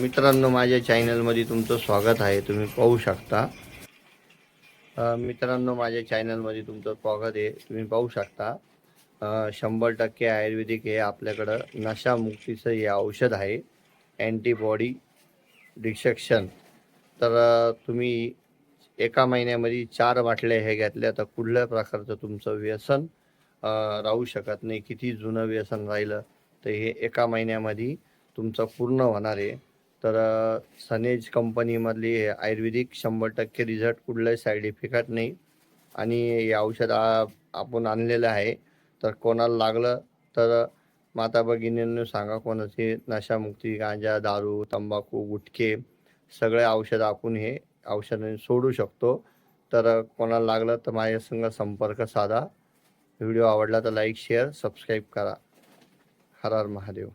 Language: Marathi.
मित्रांनो माझ्या चॅनलमध्ये तुमचं स्वागत आहे. तुम्ही पाहू शकता. मित्रांनो माझ्या चॅनलमध्ये तुमचं स्वागत आहे. तुम्ही पाहू शकता. शंभर टक्के आयुर्वेदिक हे आपल्याकडं नशामुक्तीचं हे औषध आहे. अँटीबॉडी डिसेक्शन तर तुम्ही एका महिन्यामध्ये चार बाटल्या हे घेतल्या तर कुठल्या प्रकारचं तुमचं व्यसन राहू शकत नाही. किती जुनं व्यसन राहिलं तर हे एका महिन्यामध्ये तुमचं पूर्ण होणार आहे. तर सनेज कंपनीमधली हे आयुर्वेदिक शंभर टक्के रिझल्ट कुठलाही साईड इफेक्ट नाही. आणि हे औषध आपण आणलेलं आहे. तर कोणाला लागलं तर माता भगिनींनी सांगा कोणाची नशामुक्ती गांजा दारू तंबाखू गुटखे सगळे औषध आपण हे औषधाने सोडू शकतो. तर कोणाला लागलं तर माझ्या संग संपर्क साधा. व्हिडिओ आवडला तर लाईक शेअर सबस्क्राईब करा. हर हर महादेव.